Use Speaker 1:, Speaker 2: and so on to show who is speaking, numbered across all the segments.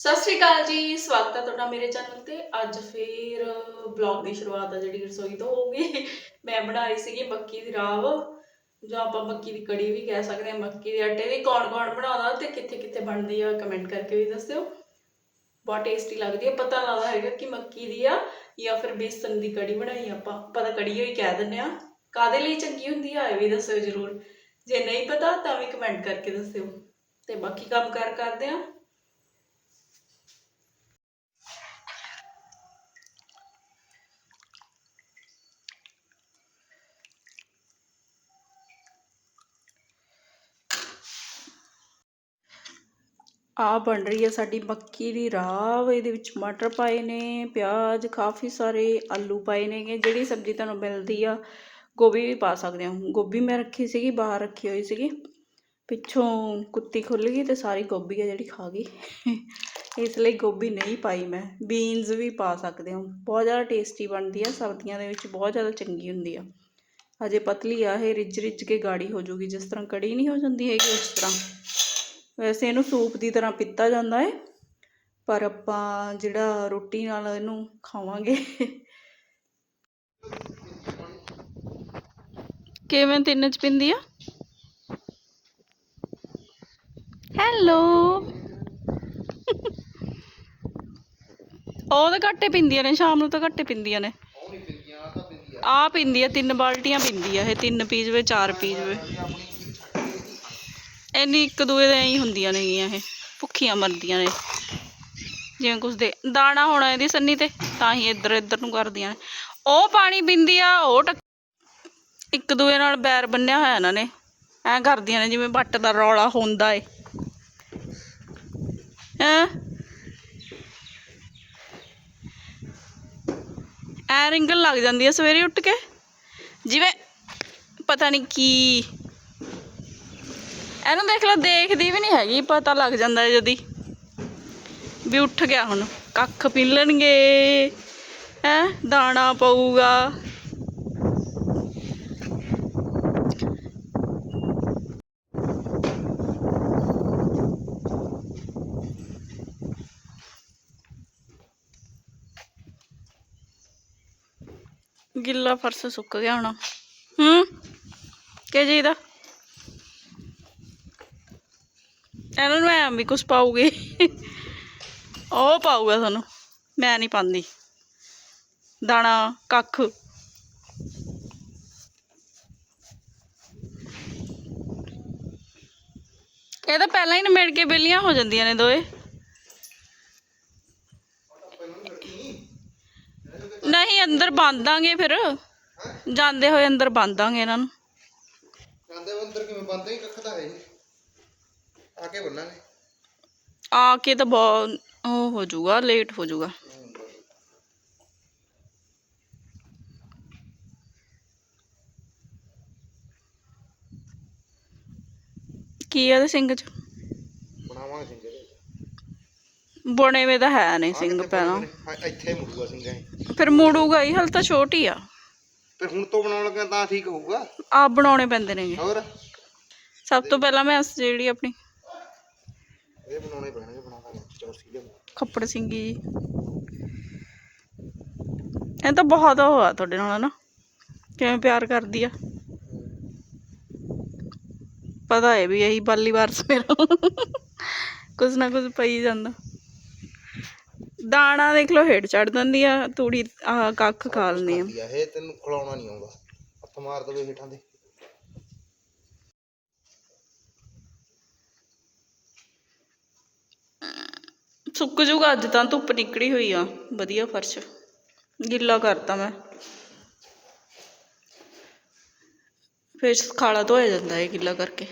Speaker 1: ਸਤਿ ਸ਼੍ਰੀ ਅਕਾਲ ਜੀ, ਸਵਾਗਤ ਹੈ ਤੁਹਾਡਾ ਮੇਰੇ ਚੈਨਲ ਤੇ। ਅੱਜ ਫੇਰ ਬਲੌਗ ਦੀ ਸ਼ੁਰੂਆਤ ਆ ਜਿਹੜੀ ਰਸੋਈ ਤੋਂ ਹੋਊਗੀ। ਮੈਂ ਬਣਾਈ ਸੀਗੀ ਮੱਕੀ ਦੀ ਰਾਵ, ਜਾਂ ਆਪਾਂ ਮੱਕੀ ਦੀ ਕੜੀ ਵੀ ਕਹਿ ਸਕਦੇ ਹਾਂ, ਮੱਕੀ ਦੇ ਆਟੇ ਦੀ ਕੌਣ ਕੌਣ ਬਣਾਉਂਦਾ ਤੇ ਕਿੱਥੇ ਕਿੱਥੇ ਬਣਦੀ ਆ ਕਮੈਂਟ ਕਰਕੇ ਵੀ ਦੱਸਿਓ। ਬਹੁਤ ਟੇਸਟੀ ਲੱਗਦੀ ਹੈ ਪਤਾ ਲੱਗਦਾ ਹੈਗਾ ਕਿ ਮੱਕੀ ਦੀ ਆ, ਜਾਂ ਫਿਰ ਬੇਸਨ ਦੀ ਕੜੀ ਬਣਾਈ ਆਪਾਂ। ਆਪਾਂ ਤਾਂ ਕੜੀ ਹੋਈ ਕਹਿ ਦਿੰਦੇ ਆ। ਕਾਦੇ ਲਈ ਚੰਗੀ ਹੁੰਦੀ ਆ, ਇਹ ਵੀ ਦੱਸਿਓ ਜਰੂਰ। ਜੇ ਨਹੀਂ ਪਤਾ ਤਾਂ ਵੀ ਕਮੈਂਟ ਕਰਕੇ ਦੱਸਿਓ। ਤੇ ਬਾਕੀ ਕੰਮ ਕਰ ਕਰਦੇ ਆ। ਆ ਬਣ ਰਹੀ ਹੈ ਸਾਡੀ ਮੱਕੀ ਦੀ ਰਾਵ ਇਹਦੇ ਵਿੱਚ ਮਟਰ ਪਾਏ ਨੇ, ਪਿਆਜ਼ ਕਾਫੀ ਸਾਰੇ ਆਲੂ ਪਾਏ ਨੇਗੇ, ਜਿਹੜੀ ਸਬਜ਼ੀ ਤੁਹਾਨੂੰ ਮਿਲਦੀ ਆ, ਗੋਭੀ ਵੀ ਪਾ ਸਕਦੇ ਹੋ। ਗੋਭੀ ਮੈਂ ਰੱਖੀ ਸੀਗੀ, ਬਾਹਰ ਰੱਖੀ ਹੋਈ ਸੀਗੀ। ਪਿੱਛੋਂ ਕੁੱਤੀ ਖੁੱਲ ਗਈ ਤੇ ਸਾਰੀ ਗੋਭੀ ਆ ਜਿਹੜੀ ਖਾ ਗਈ। ਇਸ ਲਈ ਗੋਭੀ ਨਹੀਂ ਪਾਈ ਮੈਂ। ਬੀਨਸ ਵੀ ਪਾ ਸਕਦੇ ਹੋ। ਬਹੁਤ ਜ਼ਿਆਦਾ ਟੇਸਟੀ ਬਣਦੀ ਆ, ਸਰਦੀਆਂ ਦੇ ਵਿੱਚ ਬਹੁਤ ਜ਼ਿਆਦਾ ਚੰਗੀ ਹੁੰਦੀ ਆ। ਹਜੇ ਪਤਲੀ ਆ, ਇਹ ਰਿੱਝ ਰਿੱਝ ਕੇ ਗਾੜੀ ਹੋ ਜਾਊਗੀ ਜਿਸ ਤਰ੍ਹਾਂ ਕੜੀ ਨਹੀਂ ਹੋ ਜਾਂਦੀ ਹੈਗੀ, ਉਸ ਤਰ੍ਹਾਂ। ਵੈਸੇ ਇਹਨੂੰ ਸੂਪ ਦੀ ਤਰ੍ਹਾਂ ਪੀਤਾ ਜਾਂਦਾ ਹੈ ਪਰ ਆਪਾਂ ਜਿਹੜਾ ਰੋਟੀ ਨਾਲ ਇਹਨੂੰ ਖਾਵਾਂਗੇ। ਕਿਵੇਂ ਤਿੰਨ ਚ ਪਿੰਦੀ ਆ? ਹੈਲੋ ਉਹ ਤਾਂ ਘੱਟੇ ਪਿੰਦੀਆਂ ਨੇ ਸ਼ਾਮ ਨੂੰ ਤਾਂ ਘੱਟੇ ਪਿੰਦੀਆਂ ਨੇ। ਆ ਪਿੰਦੀ ਆ ਤਿੰਨ ਬਾਲਟੀਆਂ ਪਿੰਦੀ ਆ ਇਹ ਤਿੰਨ ਪੀ ਜਵੇ ਚਾਰ ਪੀ ਜਵੇ ਇੰਨੀ ਇੱਕ ਦੂਏ ਦੇ ਐਂ ਹੁੰਦੀਆਂ ਨੇਗੀਆਂ ਇਹ, ਭੁੱਖੀਆਂ ਮਰਦੀਆਂ ਨੇ। ਜਿਵੇਂ ਕੁਛ ਦੇ, ਦਾਣਾ ਹੋਣਾ ਇਹਦੀ ਸੰਨੀ ਤੇ, ਤਾਂ ਹੀ ਇੱਧਰ ਇੱਧਰ ਨੂੰ ਕਰਦੀਆਂ ਨੇ। ਉਹ ਪਾਣੀ ਪੀਂਦੀ ਆ, ਉਹ ਟੱਕ, ਇੱਕ ਦੂਏ ਨਾਲ ਬੈਰ ਬੰਨਿਆ ਹੋਇਆ ਇਹਨਾਂ ਨੇ। ਐਂ ਕਰਦੀਆਂ ਨੇ ਜਿਵੇਂ ਵੱਟ ਦਾ ਰੌਲਾ ਹੁੰਦਾ ਏ। ਹੈਂ? ਐ ਰਿੰਗਲ ਲੱਗ ਜਾਂਦੀ ਆ ਸਵੇਰੇ ਉੱਠ ਕੇ। ਜਿਵੇਂ, ਪਤਾ ਨਹੀਂ ਕੀ ਇਹਨੂੰ ਦੇਖ ਲਓ ਦੇਖਦੀ ਵੀ ਨਹੀਂ ਹੈਗੀ, ਪਤਾ ਲੱਗ ਜਾਂਦਾ ਹੈ ਜਦੀ। ਵੀ ਉੱਠ ਗਿਆ ਹੁਣ, ਕੱਖ ਪੀਲਣਗੇ, ਹੈ, ਦਾਣਾ ਪਊਗਾ। ਗਿੱਲਾ ਫਰਸ਼ ਸੁੱਕ ਗਿਆ ਹੁਣ। ਹੂੰ, ਕੀ ਚਾਹੀਦਾ ਇਹਨਾਂ ਨੂੰ ਐਂ ਵੀ ਕੁਛ ਪਾਉਗੇ ਉਹ ਪਾਊਗਾ ਤੁਹਾਨੂੰ। ਮੈਂ ਨਹੀਂ ਪਾਉਂਦੀ। ਦਾਣਾ, ਕੱਖ। ਇਹ ਤਾਂ ਪਹਿਲਾਂ ਹੀ ਨਿਮੜ ਕੇ ਬੇਲੀਆਂ ਹੋ ਜਾਂਦੀਆਂ ਨੇ ਦੋਏ। ਨਹੀਂ, ਅੰਦਰ ਬੰਦਾਂਗੇ ਫਿਰ। ਜਾਂਦੇ ਹੋਏ ਅੰਦਰ ਬੰਦਾਂਗੇ ਇਹਨਾਂ ਨੂੰ।
Speaker 2: ਜਾਂਦੇ ਅੰਦਰ ਕਿਵੇਂ ਬੰਦੇ ਕੱਖ ਤਾਂ ਹੈ ਆ ਕੇ ਬੰਨਾਂਗੇ।
Speaker 1: ਆ ਕੇ ਤਾਂ ਬਹੁਤ ਉਹ ਹੋ ਜਾਊਗਾ ਲੇਟ ਹੋ ਜਾਊਗਾ। ਕੀ ਆ ਇਹਦੇ ਸਿੰਘ ਚ?
Speaker 2: ਬਣਾਵਾਂਗੇ ਸਿੰਘ ਇਹਦੇ
Speaker 1: ਬਣੇ ਵੇ ਤਾਂ ਹੈ ਨਹੀਂ ਸਿੰਘ ਪਹਿਲਾਂ।
Speaker 2: ਇੱਥੇ ਮੁੜੂਗਾ ਸਿੰਘ ਇਹ
Speaker 1: ਫਿਰ ਮੋੜੂਗਾ ਹੀ ਹਲ ਤਾਂ ਛੋਟੀ ਆ।
Speaker 2: ਤੇ ਹੁਣ ਤੋਂ ਬਣਾਉਣ ਲੱਗਾ ਤਾਂ ਠੀਕ ਹੋਊਗਾ।
Speaker 1: ਆ ਬਣਾਉਣੇ ਪੈਂਦੇ ਨੇਗੇ।
Speaker 2: ਹੋਰ?
Speaker 1: ਸਭ ਤੋਂ ਪਹਿਲਾਂ ਮੈਂ ਜਿਹੜੀ ਆਪਣੀ
Speaker 2: ਇਹ ਬਣਾਉਣੇ ਪੈਣਗੇ ਬਣਾ ਦਾਂਗੇ। ਚੌਰਸੀ ਦੇ
Speaker 1: ਖੱਪੜ ਸਿੰਘੀ ਜੀ। ਇਹ ਤਾਂ ਬਹੁਤ ਉਹ ਆ ਤੁਹਾਡੇ ਨਾਲ ਨਾ ਕਿਵੇਂ ਪਿਆਰ ਕਰਦੀ ਆ? ਪਤਾ ਹੈ ਵੀ ਇਹੀ ਬਾਲੀ ਵਾਰਸ ਮੇਰਾ ਕੁਝ ਨਾ ਕੁਝ ਪਈ ਜਾਂਦਾ। ਦਾਣਾ ਦੇਖ ਲਓ ਹੇਠ ਚੜ ਜਾਂਦੀ ਆ ਤੂੜੀ ਆ ਕੱਖ ਖਾ ਲੈਂਦੀ ਆ।
Speaker 2: ਇਹ ਤੈਨੂੰ ਖਿਲਾਉਣਾ ਨਹੀਂ ਆਉਂਦਾ। ਹੱਥ ਮਾਰ ਦਵੇ ਹੇਠਾਂ ਦੇ।
Speaker 1: ਸੁੱਕ ਜੂਗਾ ਅੱਜ ਤਾਂ ਧੁੱਪ ਨਿਕਲੀ ਹੋਈ ਆ। ਵਧੀਆ ਫਰਸ਼। ਗਿੱਲਾ ਕਰਤਾ ਮੈਂ। ਫਿਰ ਖਾਲਾ ਧੋਇਆ ਜਾਂਦਾ ਹੈ ਗਿੱਲਾ ਕਰਕੇ।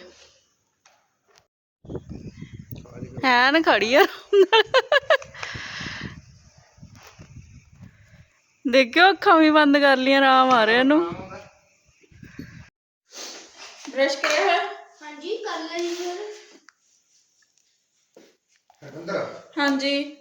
Speaker 1: ਹੈ ਖੜੀ ਆ। ਦੇਖਿਓ ਅੱਖਾਂ ਵੀ ਬੰਦ ਕਰ ਲੀਆਂ ਆਰਾਮ ਆ ਰਿਹਾ ਇਹਨੂੰ। ਬ੍ਰਸ਼ ਕਰਿਆ ਹੈ
Speaker 3: ਹਾਂਜੀ ਕਰ ਲਈ ਫਿਰ
Speaker 2: ਅੰਦਰ
Speaker 1: ਹਾਂਜੀ।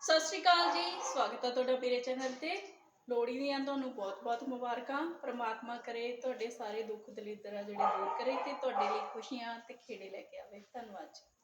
Speaker 1: ਸਤਿ ਸ਼੍ਰੀ ਅਕਾਲ ਜੀ। ਸਵਾਗਤ ਹੈ ਤੁਹਾਡਾ ਮੇਰੇ ਚੈਨਲ ਤੇ। ਲੋਹੜੀ ਦੀਆਂ ਤੁਹਾਨੂੰ ਬਹੁਤ-ਬਹੁਤ ਮੁਬਾਰਕਾਂ। ਪ੍ਰਮਾਤਮਾ ਕਰੇ ਤੁਹਾਡੇ ਸਾਰੇ ਦੁੱਖ ਦਲਿੱਦਰ ਆ ਜਿਹੜੇ ਦੂਰ ਕਰੇ ਤੇ ਤੁਹਾਡੇ ਲਈ ਖੁਸ਼ੀਆਂ ਤੇ ਖੇੜੇ ਲੈ ਕੇ ਆਵੇ। ਧੰਨਵਾਦ ਜੀ।